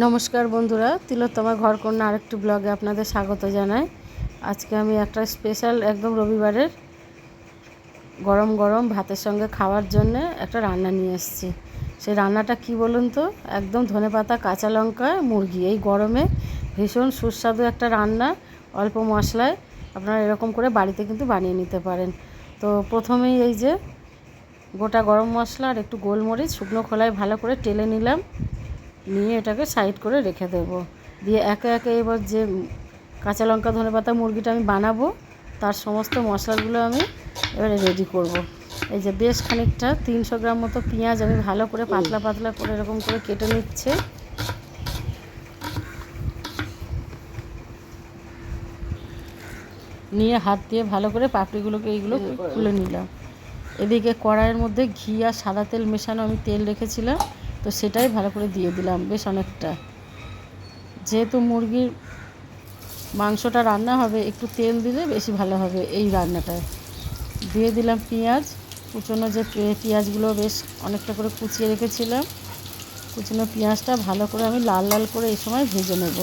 নমস্কার বন্ধুরা তিলোত্তমা ঘরকন্যা আরেকটি ব্লগে আপনাদের স্বাগত জানাই। আজকে আমি একটা স্পেশাল একদম রবিবারের গরম গরম ভাতের সঙ্গে খাওয়ার জন্য একটা রান্না নিয়ে এসেছি। সেই রান্নাটা কি বলুন তো? একদম ধনেপাতা কাঁচা লঙ্কা, মুরগি। এই গরমে ভীষণ সুস্বাদু একটা রান্না, অল্প মশলায় আপনারা এরকম করে বাড়িতে কিন্তু বানিয়ে নিতে পারেন। তো প্রথমেই এই যে গোটা গরম মশলা আর একটু গোলমরিচ, শুকনো খোলায় ভালো করে টেলে নিলাম। নিয়ে এটাকে সাইড করে রেখে দেব। দিয়ে একে একে এবার যে কাঁচা লঙ্কা ধনে পাতা মুরগিটা আমি বানাবো তার সমস্ত মশলাগুলো আমি এবারে রেডি করব। এই যে বেশ খানিকটা তিনশো গ্রাম মতো পেঁয়াজ আমি ভালো করে পাতলা পাতলা করে এরকম করে কেটে নিচ্ছে। নিয়ে হাত দিয়ে ভালো করে পাপড়িগুলোকে এইগুলো তুলে নিলাম। এদিকে কড়াইয়ের মধ্যে ঘি আর সাদা তেল মেশানো আমি তেল রেখেছিলাম। তো সেটাই ভালো করে দিয়ে দিলাম বেশ অনেকটা। যেহেতু মুরগির মাংসটা রান্না হবে, একটু তেল দিলে বেশি ভালো হবে এই রান্নাটায়। দিয়ে দিলাম পেঁয়াজ, কুচনো যে পেঁয়াজগুলো বেশ অনেকটা করে কুচিয়ে রেখেছিলাম। কুচনো পেঁয়াজটা ভালো করে আমি লাল লাল করে এই সময় ভেজে নেব।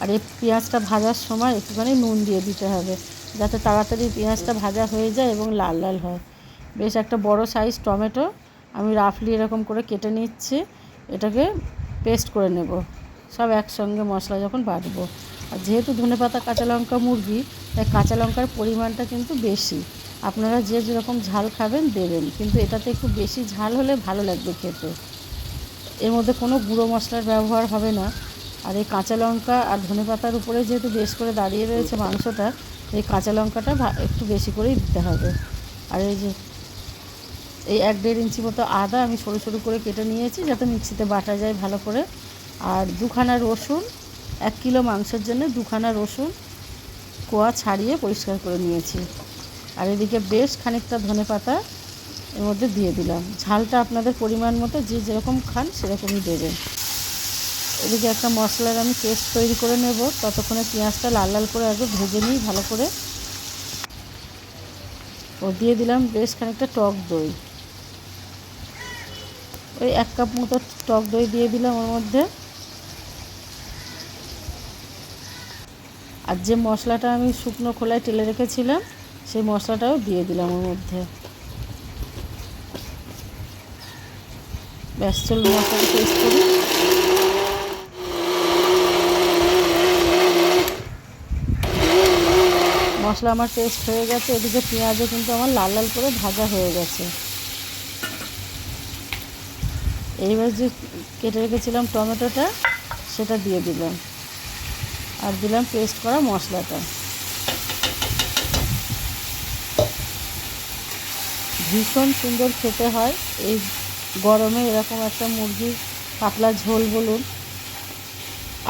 আর এই পেঁয়াজটা ভাজার সময় একটুখানি নুন দিয়ে দিতে হবে, যাতে তাড়াতাড়ি পেঁয়াজটা ভাজা হয়ে যায় এবং লাল লাল হয়। বেশ একটা বড় সাইজ টমেটো। আমি রাফলি এরকম করে কেটে নিচ্ছি। এটাকে পেস্ট করে নেব। সব একসঙ্গে মশলা যখন বাটবো। আর যেহেতু ধনে পাতা, কাঁচা লঙ্কা মুরগি, তাই কাঁচা লঙ্কার পরিমাণটা কিন্তু বেশি। আপনারা যে যেরকম ঝাল খাবেন দেবেন। কিন্তু এটাতে একটু বেশি ঝাল হলে ভালো লাগবে খেতে। এর মধ্যে কোনো গুঁড়ো মশলার ব্যবহার হবে না। আর এই কাঁচা লঙ্কা আর ধনে পাতার উপরে যেহেতু বেশ করে দাঁড়িয়ে রয়েছে মাংসটা, এই কাঁচা লঙ্কাটা একটু বেশি করেই দিতে হবে। আর এই যে এই এক দেড় ইঞ্চি মতো আদা আমি সরু সরু করে কেটে নিয়েছি যাতে মিক্সিতে বাটা যায় ভালো করে। আর দুখানা রসুন, এক কিলো মাংসের জন্য দুখানা রসুন কোয়া ছাড়িয়ে পরিষ্কার করে নিয়েছি। আর এদিকে বেশ খানিকটা ধনে পাতা এর মধ্যে দিয়ে দিলাম। ঝালটা আপনাদের পরিমাণ মতো যে যেরকম খান সেরকমই দেবেন এদিকে একটা মশলার আমি পেস্ট তৈরি করে নেব। ততক্ষণে পেঁয়াজটা লাল লাল করে আগে ভেজে নিই ভালো করে। ও দিয়ে দিলাম বেশ খানিকটা টক দই। ওই এক কাপ মতো টক দই দিয়ে দিলাম ওর মধ্যে। আর যে মশলাটা আমি শুকনো খোলায় টেলে রেখেছিলাম, সেই মশলাটাও দিয়ে দিলাম ওর মধ্যে। ব্যাস চল মশলাটা পেস্ট করি। মশলা আমার টেস্ট হয়ে গেছে, এদিকে পেঁয়াজও কিন্তু আমার লাল লাল করে ভাজা হয়ে গেছে। এইবার যে কেটে রেখেছিলাম টমেটোটা, সেটা দিয়ে দিলাম। আর দিলাম পেস্ট করা মশলাটা। ভীষণ সুন্দর খেতে হয়। এই গরমে এরকম একটা মুরগির পাতলা ঝোল বলুন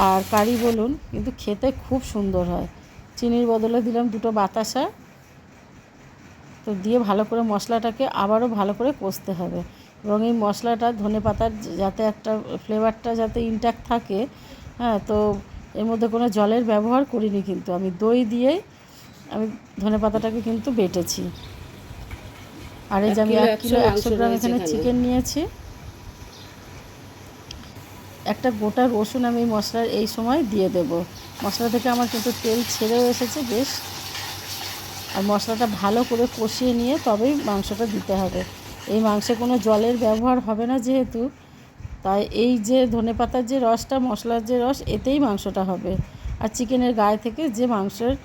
আর কারি বলুন, কিন্তু খেতে খুব সুন্দর হয়। চিনির বদলে দিলাম দুটো বাতাসা। তো দিয়ে ভালো করে মশলাটাকে আবারও ভালো করে কষতে হবে। এবং এই মশলাটা ধনে পাতার যাতে একটা ফ্লেভারটা যাতে ইনট্যাক্ট থাকে হ্যাঁ তো এর মধ্যে কোনো জলের ব্যবহার করিনি কিন্তু। আমি দই দিয়েই আমি ধনে পাতাটাকে কিন্তু বেটেছি। আর এই যে আমি এক কিলো একশো গ্রাম এখানে চিকেন নিয়েছি। একটা গোটা রসুন আমি মশলার এই সময় দিয়ে দেব। মশলা থেকে আমার কিন্তু তেল ছেড়েও এসেছে বেশ। আর মশলাটা ভালো করে কষিয়ে নিয়ে তবেই মাংসটা দিতে হবে। এই মাংসে কোনো জলের ব্যবহার হবে না যেহেতু। তাই এই যে ধনে পাতার যে রসটা, মশলার যে রস, এতেই মাংসটা হবে। আর চিকেনের গায়ে থেকে যে মাংসের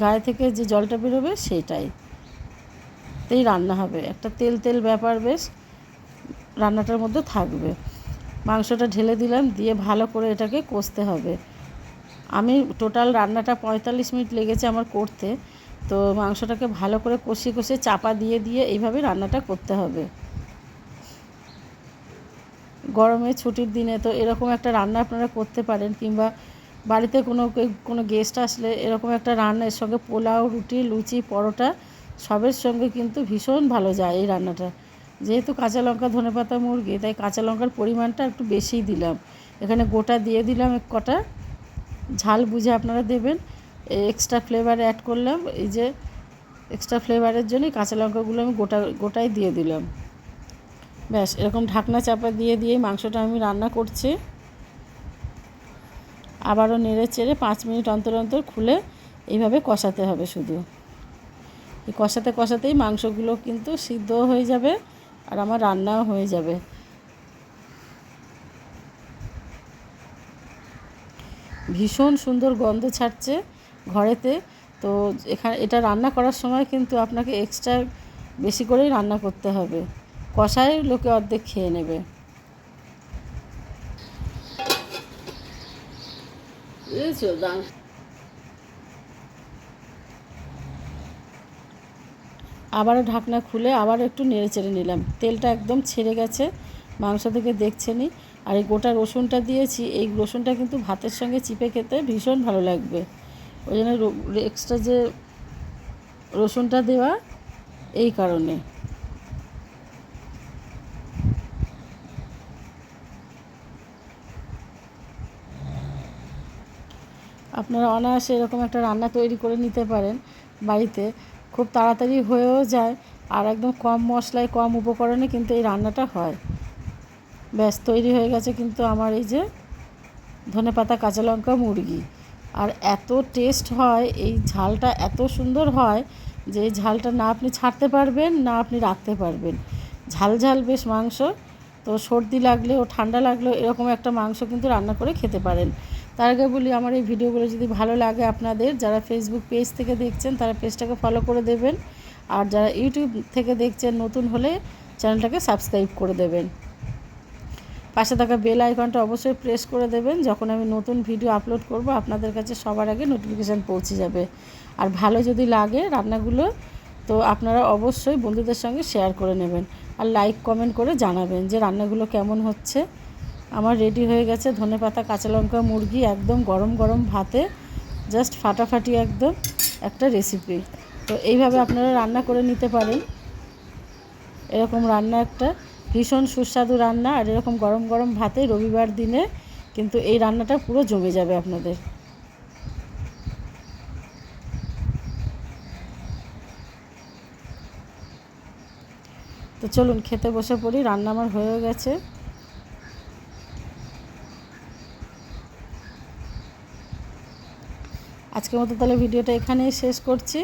গায়ে থেকে যে জলটা বেরোবে সেইটাই। তেই রান্না হবে। একটা তেল তেল ব্যাপার বেশ, রান্নাটার মধ্যে থাকবে। মাংসটা ঢেলে দিলাম, দিয়ে ভালো করে এটাকে কষতে হবে। আমি টোটাল রান্নাটা পঁয়তাল্লিশ মিনিট লেগেছে আমার করতে। তো মাংসটাকে ভালো করে কষে কষে চাপা দিয়ে দিয়ে এইভাবে রান্নাটা করতে হবে। গরমে ছুটির দিনে তো এরকম একটা রান্না আপনারা করতে পারেন, কিংবা বাড়িতে কোনো কোনো গেস্ট আসলে এরকম একটা রান্না, এর সঙ্গে পোলাও, রুটি, লুচি, পরোটা, সবের সঙ্গে কিন্তু ভীষণ ভালো যায় এই রান্নাটা। যেহেতু কাঁচা লঙ্কা, ধনে পাতা, মুরগি, তাই কাঁচা লঙ্কার পরিমাণটা একটু বেশিই দিলাম। এখানে গোটা দিয়ে দিলাম এক কটা। ঝাল বুঝে আপনারা দেবেন। এক্সট্রা ফ্লেভার অ্যাড করলাম, এই যে এক্সট্রা ফ্লেভারের জন্যই কাঁচা লঙ্কাগুলো আমি গোটা, গোটাই দিয়ে দিলাম। ব্যাস, এরকম ঢাকনা চাপা দিয়ে দিয়ে মাংসটা আমি রান্না করছি। আবারও নেড়ে চেড়ে পাঁচ মিনিট অন্তর অন্তর খুলে এইভাবে কষাতে হবে শুধু। এই কষাতে কষাতেই মাংসগুলো কিন্তু সিদ্ধ হয়ে যাবে আর আমার রান্নাও হয়ে যাবে। ভীষণ সুন্দর গন্ধ ছাড়ছে। ঘরেতে। তো এখানে এটা রান্না করার সময় কিন্তু আপনাকে এক্সট্রা বেশি করেই রান্না করতে হবে। কষায় লোকে অর্ধেক খেয়ে নেবে। বুঝেছ দাম? আবারও ঢাকনা খুলে আবার একটু নেড়ে চেড়ে নিলাম। তেলটা একদম ছেড়ে গেছে মাংস থেকে দেখছেনই আর এই গোটা রসুনটা দিয়েছি এই রসুনটা কিন্তু ভাতের সঙ্গে চিপে খেতে ভীষণ ভালো লাগবে। ওই জন্য এক্সট্রা যে রসুনটা দেওয়া, এই কারণে। আপনারা অনায়াসে এরকম একটা রান্না তৈরি করে নিতে পারেন বাড়িতে। খুব তাড়াতাড়ি হয়েও যায় আর একদম কম মশলায়, কম উপকরণে কিন্তু এই রান্নাটা হয়। ব্যাস, তৈরি হয়ে গেছে কিন্তু আমার এই যে ধনেপাতা, কাঁচা লঙ্কা, মুরগি। আর এত টেস্ট হয়, এই ঝালটা এত সুন্দর হয় যে এই ঝালটা না আপনি ছাড়তে পারবেন, না আপনি রাখতে পারবেন। ঝাল ঝাল বেশ মাংস, তো সর্দি লাগলে ও ঠান্ডা লাগলেও এরকম একটা মাংস কিন্তু রান্না করে খেতে পারেন। তার আগে বলি, আমার এই ভিডিওগুলো যদি ভালো লাগে আপনাদের, যারা ফেসবুক পেজ থেকে দেখছেন, তারা পেজটাকে ফলো করে দেবেন। আর যারা ইউটিউব থেকে দেখছেন, নতুন হলে চ্যানেলটাকে সাবস্ক্রাইব করে দেবেন। পাশে থাকা বেল আইকনটা অবশ্যই প্রেস করে দেবেন। যখন আমি নতুন ভিডিও আপলোড করব, আপনাদের কাছে সবার আগে নোটিফিকেশান পৌঁছে যাবে। আর ভালো যদি লাগে রান্নাগুলো, তো আপনারা অবশ্যই বন্ধুদের সঙ্গে শেয়ার করে নেবেন। আর লাইক কমেন্ট করে জানাবেন যে রান্নাগুলো কেমন হচ্ছে। আমার রেডি হয়ে গেছে ধনেপাতা কাঁচা লঙ্কা, মুরগি, একদম গরম গরম ভাতে জাস্ট ফাটাফাটি একদম একটা রেসিপি তো এইভাবে আপনারা রান্না করে নিতে পারেন। এরকম রান্না একটা ভীষণ সুস্বাদু রান্না আর এরকম গরম গরম ভাতে রবিবার দিনে কিন্তু এই রান্নাটা পুরো জমে যাবে আপনাদের। তো চলুন খেতে বসে পড়ি, রান্না আমার হয়ে গেছে। আজকের মতো তাহলে ভিডিওটা এখানেই শেষ করছি।